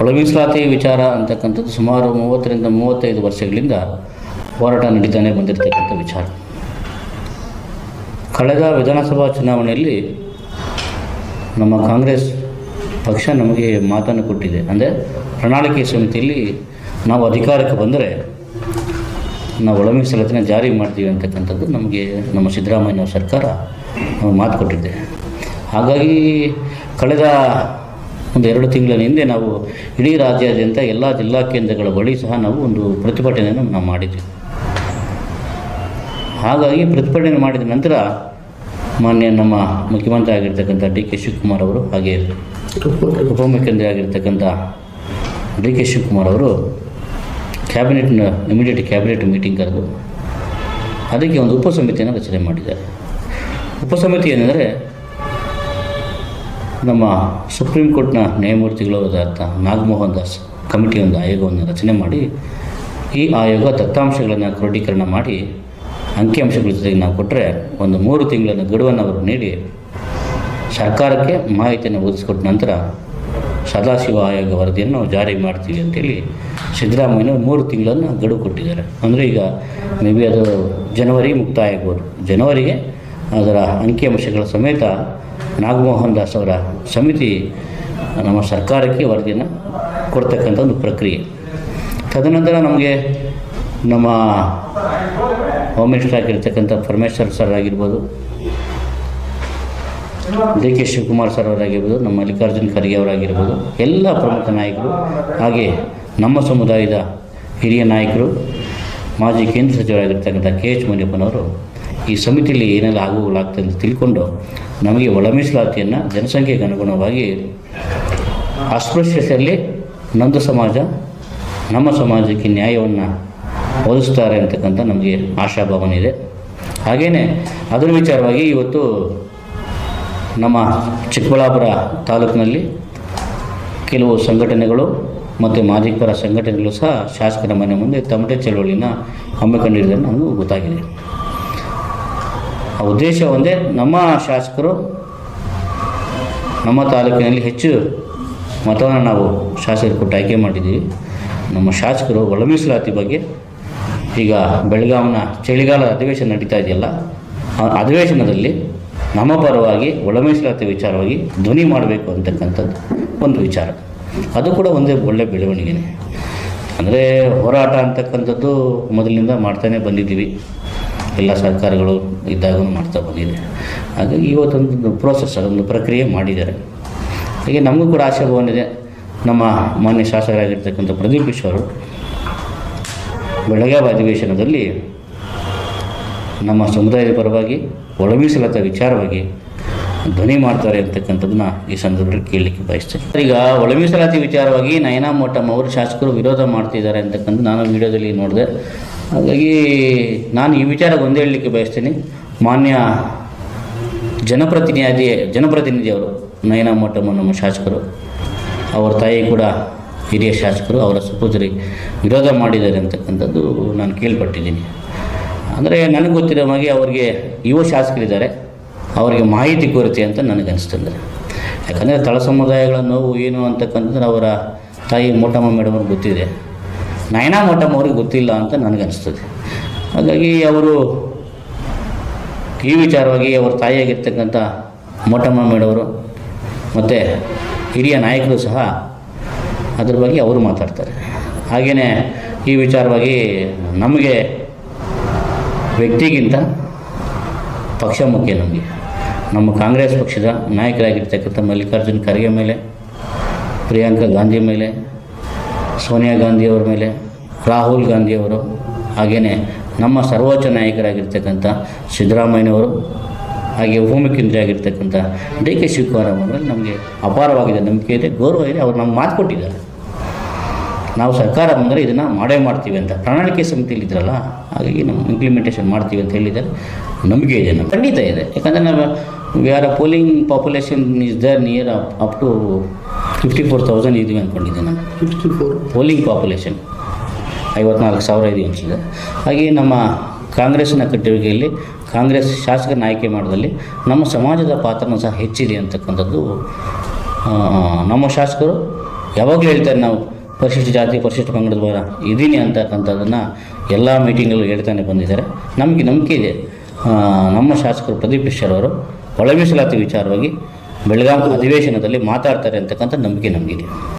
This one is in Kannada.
ಒಳ ಮೀಸಲಾತಿ ವಿಚಾರ ಅಂತಕ್ಕಂಥದ್ದು ಸುಮಾರು ಮೂವತ್ತರಿಂದ ಮೂವತ್ತೈದು ವರ್ಷಗಳಿಂದ ಹೋರಾಟ ನಡೀತಾನೆ ಬಂದಿರತಕ್ಕಂಥ ವಿಚಾರ. ಕಳೆದ ವಿಧಾನಸಭಾ ಚುನಾವಣೆಯಲ್ಲಿ ನಮ್ಮ ಕಾಂಗ್ರೆಸ್ ಪಕ್ಷ ನಮಗೆ ಮಾತನ್ನು ಕೊಟ್ಟಿದೆ. ಅಂದರೆ ಪ್ರಣಾಳಿಕೆ ಸಮಿತಿಯಲ್ಲಿ ನಾವು ಅಧಿಕಾರಕ್ಕೆ ಬಂದರೆ ನಾವು ಒಳ ಮೀಸಲಾತಿನ ಜಾರಿ ಮಾಡ್ತೀವಿ ಅಂತಕ್ಕಂಥದ್ದು ನಮಗೆ ನಮ್ಮ ಸಿದ್ದರಾಮಯ್ಯ ಸರ್ಕಾರ ಮಾತು ಕೊಟ್ಟಿದ್ದೆ ಹಾಗಾಗಿ ಕಳೆದ ಒಂದು ಎರಡು ತಿಂಗಳ ಹಿಂದೆ ನಾವು ಇಡೀ ರಾಜ್ಯಾದ್ಯಂತ ಎಲ್ಲ ಜಿಲ್ಲಾ ಕೇಂದ್ರಗಳ ಬಳಿ ಸಹ ನಾವು ಒಂದು ಪ್ರತಿಭಟನೆಯನ್ನು ನಾವು ಮಾಡಿದ್ವಿ. ಹಾಗಾಗಿ ಪ್ರತಿಭಟನೆ ಮಾಡಿದ ನಂತರ ಮಾನ್ಯ ನಮ್ಮ ಮುಖ್ಯಮಂತ್ರಿ ಆಗಿರ್ತಕ್ಕಂಥ ಡಿ ಕೆ ಶಿವಕುಮಾರ್ ಅವರು ಹಾಗೆ ಉಪಮುಖ್ಯಮಂತ್ರಿ ಆಗಿರ್ತಕ್ಕಂಥ ಡಿ ಕೆ ಶಿವಕುಮಾರ್ ಅವರು ಕ್ಯಾಬಿನೆಟ್ನ ಇಮಿಡಿಯೇಟ್ ಕ್ಯಾಬಿನೆಟ್ ಮೀಟಿಂಗ್ ಕರೆದು ಅದಕ್ಕೆ ಒಂದು ಉಪಸಮಿತಿಯನ್ನು ರಚನೆ ಮಾಡಿದ್ದಾರೆ. ಉಪಸಮಿತಿ ಏನೆಂದರೆ ನಮ್ಮ ಸುಪ್ರೀಂ ಕೋರ್ಟ್ನ ನ್ಯಾಯಮೂರ್ತಿಗಳಾದ ನಾಗಮೋಹನ್ ದಾಸ್ ಕಮಿಟಿ ಒಂದು ಆಯೋಗವನ್ನು ರಚನೆ ಮಾಡಿ, ಈ ಆಯೋಗ ದತ್ತಾಂಶಗಳನ್ನು ಕ್ರೋಢೀಕರಣ ಮಾಡಿ, ಅಂಕಿಅಂಶಗಳ ಜೊತೆಗೆ ನಾವು ಕೊಟ್ಟರೆ ಒಂದು ಮೂರು ತಿಂಗಳನ್ನು ಗಡುವನ್ನು ಅವರು ನೀಡಿ, ಸರ್ಕಾರಕ್ಕೆ ಮಾಹಿತಿಯನ್ನು ಒದಗಿಸಿಕೊಟ್ಟ ನಂತರ ಸದಾಶಿವ ಆಯೋಗ ವರದಿಯನ್ನು ಜಾರಿ ಮಾಡ್ತೀವಿ ಅಂತೇಳಿ ಸಿದ್ದರಾಮಯ್ಯ ಮೂರು ತಿಂಗಳನ್ನು ಗಡುವು ಕೊಟ್ಟಿದ್ದಾರೆ. ಅಂದರೆ ಈಗ ಮೇ ಬಿ ಅದು ಜನವರಿ ಮುಕ್ತಾಯ ಆಗ್ಬೋದು. ಜನವರಿಗೆ ಅದರ ಅಂಕಿಅಂಶಗಳ ಸಮೇತ ನಾಗಮೋಹನ್ ದಾಸ್ ಅವರ ಸಮಿತಿ ನಮ್ಮ ಸರ್ಕಾರಕ್ಕೆ ವರದಿಯನ್ನು ಕೊಡ್ತಕ್ಕಂಥ ಒಂದು ಪ್ರಕ್ರಿಯೆ. ತದನಂತರ ನಮಗೆ ನಮ್ಮ ಹೋಮ್ ಮಿನಿಸ್ಟರ್ ಆಗಿರ್ತಕ್ಕಂಥ ಪರಮೇಶ್ವರ್ ಸರ್ ಆಗಿರ್ಬೋದು, ಡಿ ಕೆ ಶಿವಕುಮಾರ್ ಸರ್ ಅವರಾಗಿರ್ಬೋದು, ನಮ್ಮ ಮಲ್ಲಿಕಾರ್ಜುನ್ ಖರ್ಗೆ ಅವರಾಗಿರ್ಬೋದು, ಎಲ್ಲ ಪ್ರಮುಖ ನಾಯಕರು, ಹಾಗೆ ನಮ್ಮ ಸಮುದಾಯದ ಹಿರಿಯ ನಾಯಕರು, ಮಾಜಿ ಕೇಂದ್ರ ಸಚಿವರಾಗಿರ್ತಕ್ಕಂಥ ಕೆ ಎಚ್ ಮುನಿಯಪ್ಪನವರು ಈ ಸಮಿತಿಯಲ್ಲಿ ಏನೆಲ್ಲ ಅಂತ ತಿಳ್ಕೊಂಡು ನಮಗೆ ಒಳ ಮೀಸಲಾತಿಯನ್ನು ಜನಸಂಖ್ಯೆಗೆ ಅನುಗುಣವಾಗಿ ಅಸ್ಪೃಶ್ಯತೆಯಲ್ಲಿ ನಂದು ಸಮಾಜ, ನಮ್ಮ ಸಮಾಜಕ್ಕೆ ನ್ಯಾಯವನ್ನು ಒದಗಿಸ್ತಾರೆ ಅಂತಕ್ಕಂಥ ನಮಗೆ ಆಶಾಭಾವನೆ ಇದೆ. ಹಾಗೆಯೇ ಅದರ ವಿಚಾರವಾಗಿ ಇವತ್ತು ನಮ್ಮ ಚಿಕ್ಕಬಳ್ಳಾಪುರ ತಾಲೂಕಿನಲ್ಲಿ ಕೆಲವು ಸಂಘಟನೆಗಳು ಮತ್ತು ಮಾದಿಕರ ಸಂಘಟನೆಗಳು ಸಹ ಶಾಸಕರ ಮನೆ ಮುಂದೆ ತಮಟೆ ಚಳವಳಿನ ಹಮ್ಮಿಕೊಂಡಿರೋದನ್ನು ನಮಗೂ ಗೊತ್ತಾಗಿದೆ. ಆ ಉದ್ದೇಶ ಒಂದೇ, ನಮ್ಮ ಶಾಸಕರು ನಮ್ಮ ತಾಲೂಕಿನಲ್ಲಿ ಹೆಚ್ಚು ಮತವನ್ನು ನಾವು ಶಾಸಕರು ಕೊಟ್ಟು ಆಯ್ಕೆ ಮಾಡಿದ್ದೀವಿ. ನಮ್ಮ ಶಾಸಕರು ಒಳ ಮೀಸಲಾತಿ ಬಗ್ಗೆ ಈಗ ಬೆಳಗಾವಿನ ಚಳಿಗಾಲ ಅಧಿವೇಶನ ನಡೀತಾ ಇದೆಯಲ್ಲ, ಆ ಅಧಿವೇಶನದಲ್ಲಿ ನಮ್ಮ ಪರವಾಗಿ ಒಳ ಮೀಸಲಾತಿ ವಿಚಾರವಾಗಿ ಧ್ವನಿ ಮಾಡಬೇಕು ಅಂತಕ್ಕಂಥದ್ದು ಒಂದು ವಿಚಾರ. ಅದು ಕೂಡ ಒಂದೇ ಒಳ್ಳೆ ಬೆಳವಣಿಗೆನೆ. ಅಂದರೆ ಹೋರಾಟ ಅಂತಕ್ಕಂಥದ್ದು ಮೊದಲಿನಿಂದ ಮಾಡ್ತಾನೆ ಬಂದಿದ್ದೀವಿ. ಎಲ್ಲ ಸರ್ಕಾರಗಳು ಇದ್ದಾಗ ಮಾಡ್ತಾ ಬಂದಿದೆ. ಹಾಗಾಗಿ ಇವತ್ತೊಂದು ಪ್ರೋಸೆಸ್ ಅದೊಂದು ಪ್ರಕ್ರಿಯೆ ಮಾಡಿದ್ದಾರೆ. ಹೀಗೆ ನಮಗೂ ಕೂಡ ಆಶಾಭವನಿದೆ ನಮ್ಮ ಮಾನ್ಯ ಶಾಸಕರಾಗಿರ್ತಕ್ಕಂಥ ಪ್ರದೀಪ್ ಈಶ್ವರು ಬೆಳಗಾವಿ ಅಧಿವೇಶನದಲ್ಲಿ ನಮ್ಮ ಸಮುದಾಯದ ಪರವಾಗಿ ಒಳ ವಿಚಾರವಾಗಿ ಧ್ವನಿ ಮಾಡ್ತಾರೆ ಅಂತಕ್ಕಂಥದ್ದನ್ನ ಈ ಸಂದರ್ಭದಲ್ಲಿ ಕೇಳಲಿಕ್ಕೆ ಬಯಸ್ತೇನೆ. ಈಗ ಒಳಮೀಸಲಾತಿ ವಿಚಾರವಾಗಿ ನಯನಾ ಮೋಟಮ್ ಅವರು ಶಾಸಕರು ವಿರೋಧ ಮಾಡ್ತಿದ್ದಾರೆ ಅಂತಕ್ಕಂಥ ನಾನು ವಿಡಿಯೋದಲ್ಲಿ ನೋಡಿದೆ. ಹಾಗಾಗಿ ನಾನು ಈ ವಿಚಾರ ಒಂದು ಹೇಳಲಿಕ್ಕೆ ಬಯಸ್ತೀನಿ. ಮಾನ್ಯ ಜನಪ್ರತಿನಿಧಿ ಜನಪ್ರತಿನಿಧಿಯವರು ನಯನ ಮಠಮ್ಮ ನಮ್ಮ ಶಾಸಕರು, ಅವರ ತಾಯಿ ಕೂಡ ಹಿರಿಯ ಶಾಸಕರು, ಅವರ ಸುಪುತ್ರಿ ವಿರೋಧ ಮಾಡಿದ್ದಾರೆ ಅಂತಕ್ಕಂಥದ್ದು ನಾನು ಕೇಳ್ಪಟ್ಟಿದ್ದೀನಿ. ಅಂದರೆ ನನಗೆ ಗೊತ್ತಿರೋ ಹಾಗೆ ಅವರಿಗೆ ಯುವ ಶಾಸಕರಿದ್ದಾರೆ. ಅವರಿಗೆ ಮಾಹಿತಿ ಕೊರತೆ ಅಂತ ನನಗೆ ಅನಿಸ್ತಂದ್ರೆ ಯಾಕಂದರೆ ತಳ ಸಮುದಾಯಗಳ ನೋವು ಏನು ಅಂತಕ್ಕಂಥದ್ದು ಅವರ ತಾಯಿ ಮೋಟಮ್ಮ ಮೇಡಮ್ ಗೊತ್ತಿದೆ. ನಯನಾ ಮಠಮ್ ಅವ್ರಿಗೆ ಗೊತ್ತಿಲ್ಲ ಅಂತ ನನಗನ್ನಿಸ್ತದೆ ಹಾಗಾಗಿ ಅವರು ಈ ವಿಚಾರವಾಗಿ ಅವರ ತಾಯಿಯಾಗಿರ್ತಕ್ಕಂಥ ಮೋಟಮ್ಮ ಮೇಡವರು ಮತ್ತು ಹಿರಿಯ ನಾಯಕರು ಸಹ ಅದ್ರ ಬಗ್ಗೆ ಅವರು ಮಾತಾಡ್ತಾರೆ. ಹಾಗೆಯೇ ಈ ವಿಚಾರವಾಗಿ ನಮಗೆ ವ್ಯಕ್ತಿಗಿಂತ ಪಕ್ಷ ಮುಖ್ಯ ನಮಗೆ. ನಮ್ಮ ಕಾಂಗ್ರೆಸ್ ಪಕ್ಷದ ನಾಯಕರಾಗಿರ್ತಕ್ಕಂಥ ಮಲ್ಲಿಕಾರ್ಜುನ್ ಖರ್ಗೆ ಮೇಲೆ, ಪ್ರಿಯಾಂಕಾ ಗಾಂಧಿ ಮೇಲೆ, ಸೋನಿಯಾ ಗಾಂಧಿಯವ್ರ ಮೇಲೆ ರಾಹುಲ್ ಗಾಂಧಿಯವರು ಹಾಗೆಯೇ ನಮ್ಮ ಸರ್ವೋಚ್ಚ ನಾಯಕರಾಗಿರ್ತಕ್ಕಂಥ ಸಿದ್ದರಾಮಯ್ಯನವರು ಹಾಗೆ ಉಪಮುಖ್ಯಮಂತ್ರಿ ಆಗಿರ್ತಕ್ಕಂಥ ಡಿ ಕೆ ಶಿವಕುಮಾರ್ ಅವರಲ್ಲಿ ನಮಗೆ ಅಪಾರವಾಗಿದೆ ನಂಬಿಕೆ ಇದೆ ಗೌರವ ಇದೆ ಅವ್ರು ನಮ್ಗೆ ಮಾತು ಕೊಟ್ಟಿದ್ದಾರೆ. ನಾವು ಸರ್ಕಾರ ಬಂದರೆ ಇದನ್ನು ಮಾಡೇ ಮಾಡ್ತೀವಿ ಅಂತ. ಪ್ರಣಾಳಿಕೆ ಸಮಿತಿಯಲ್ಲಿ ಇದ್ರಲ್ಲ ಹಾಗಾಗಿ ನಾವು ಇಂಪ್ಲಿಮೆಂಟೇಷನ್ ಮಾಡ್ತೀವಿ ಅಂತ ಹೇಳಿದ್ದಾರೆ. ನಂಬಿಕೆ ಇದೆ ನಮ್ಮ ಖಂಡಿತ ಇದೆ. ಯಾಕಂದರೆ ನಾವು we are a polling population is there near up to fifty four thousand ಇದೀವಿ ಅಂದ್ಕೊಂಡಿದ್ದೆ ನಾನು ಫಿಫ್ಟಿ ಫೋರ್ ಪೋಲಿಂಗ್ ಪಾಪ್ಯುಲೇಷನ್ ಐವತ್ನಾಲ್ಕು ಸಾವಿರ ಇದೆ ಅನಿಸಿದೆ ಹಾಗೆಯೇ ನಮ್ಮ ಕಾಂಗ್ರೆಸ್ಸಿನ ಕಟ್ಟುವಿಕೆಯಲ್ಲಿ ಕಾಂಗ್ರೆಸ್ ಶಾಸಕರನ್ನ ಆಯ್ಕೆ ಮಾಡೋದಲ್ಲಿ ನಮ್ಮ ಸಮಾಜದ ಪಾತ್ರನೂ ಸಹ ಹೆಚ್ಚಿದೆ ಅಂತಕ್ಕಂಥದ್ದು ನಮ್ಮ ಶಾಸಕರು ಯಾವಾಗಲೂ ಹೇಳ್ತಾರೆ ನಾವು ಪರಿಶಿಷ್ಟ ಜಾತಿ, ಪರಿಶಿಷ್ಟ ಪಂಗಡದ ಬರ ಇದ್ದೀನಿ ಅಂತಕ್ಕಂಥದ್ದನ್ನು ಎಲ್ಲ ಮೀಟಿಂಗಲ್ಲೂ ಹೇಳ್ತಾನೆ ಬಂದಿದ್ದಾರೆ. ನಮಗೆ ನಂಬಿಕೆ ಇದೆ. ನಮ್ಮ ಶಾಸಕರು ಪ್ರದೀಪ್ ಅವರು ಒಳ ಮೀಸಲಾತಿ ವಿಚಾರವಾಗಿ ಬೆಳಗಾವಿ ಅಧಿವೇಶನದಲ್ಲಿ ಮಾತಾಡ್ತಾರೆ ಅಂತಕ್ಕಂಥ ನಂಬಿಕೆ ನಮಗಿದೆ.